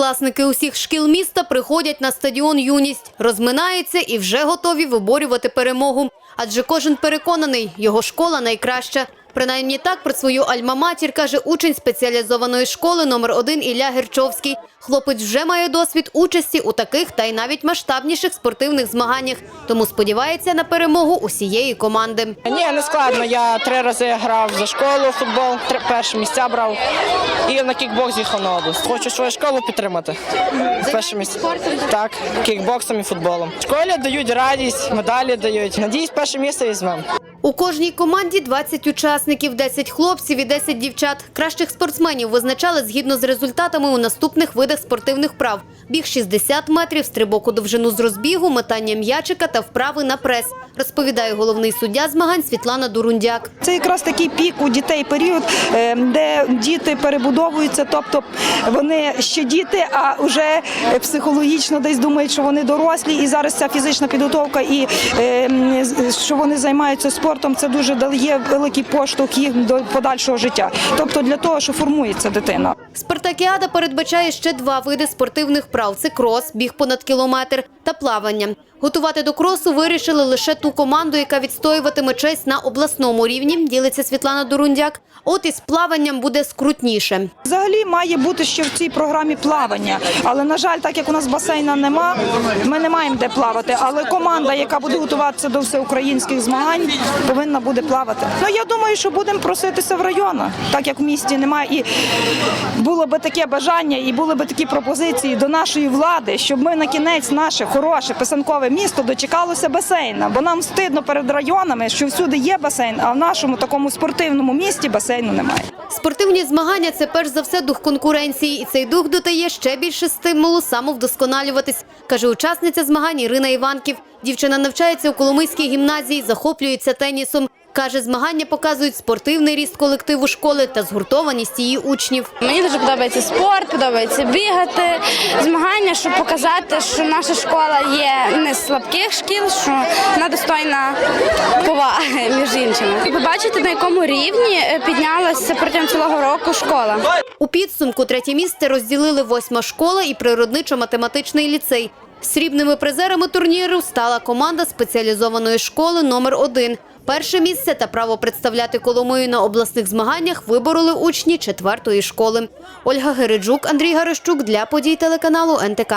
семикласники усіх шкіл міста приходять на стадіон Юність, розминаються і вже готові виборювати перемогу. Адже кожен переконаний, його школа найкраща. Принаймні так про свою альма-матір каже учень спеціалізованої школи номер 1 Ілля Герчовський. Хлопець вже має досвід участі у таких та й навіть масштабніших спортивних змаганнях, тому сподівається на перемогу усієї команди. Ні, не складно. Я три рази грав за школу футбол, три перші місця брав і на кікбокс їхав на область. Хочу свою школу підтримати. Перше місце. Так, кікбоксом і футболом. В школі дають радість, медалі дають. Надіюсь, перше місце візьмемо. У кожній команді 20 учасників, 10 хлопців і 10 дівчат. Кращих спортсменів визначали згідно з результатами у наступних видах спортивних прав. Біг 60 метрів, стрибок у довжину з розбігу, метання м'ячика та вправи на прес, розповідає головний суддя змагань Світлана Дурундяк. Це якраз такий пік у дітей період, е, де діти перебудовуються, тобто вони ще діти, а вже психологічно десь думають, що вони дорослі, і зараз ця фізична підготовка і е, що вони займаються спортом, це дуже дає великий поштовх їх до подальшого життя. Тобто для того, що формується дитина. Спартакіада передбачає ще два види спортивних прав: це крос, біг понад кілометр та плавання. Готувати до кросу вирішили лише ту команду, яка відстоюватиме честь на обласному рівні. Ділиться Світлана Дурундяк. От із плаванням буде скрутніше. Взагалі має бути ще в цій програмі плавання, але на жаль, так як у нас басейна нема, ми не маємо де плавати. Але команда, яка буде готуватися до всеукраїнських змагань, повинна буде плавати. Ну я думаю, що будемо проситися в районах, так як в місті немає. І було би таке бажання, і були би такі пропозиції до нашої влади, щоб ми на кінець наше хороше писанкове місто дочекалося басейна. Бо нам стидно перед районами, що всюди є басейн, а в нашому такому спортивному місті басейну немає. Спортивні змагання це перш за все дух конкуренції, і цей дух додає ще більше стимулу самовдосконалюватись, каже учасниця змагань Ірина Іванків. Дівчина навчається у Коломийській гімназії, захоплюється тенісом. Каже, змагання показують спортивний ріст колективу школи та згуртованість її учнів. Мені дуже подобається спорт, подобається бігати, змагання, щоб показати, що наша школа є не з слабких шкіл, що вона достойна поваги між іншими. І побачити, на якому рівні е, піднялася протягом цілого року школа. У підсумку третє місце розділили восьма школа і природничо-математичний ліцей. Срібними призерами турніру стала команда спеціалізованої школи номер 1 Перше місце та право представляти Коломию на обласних змаганнях вибороли учні четвертої школи. Ольга Гериджук, Андрій Гарищук для подій телеканалу НТК.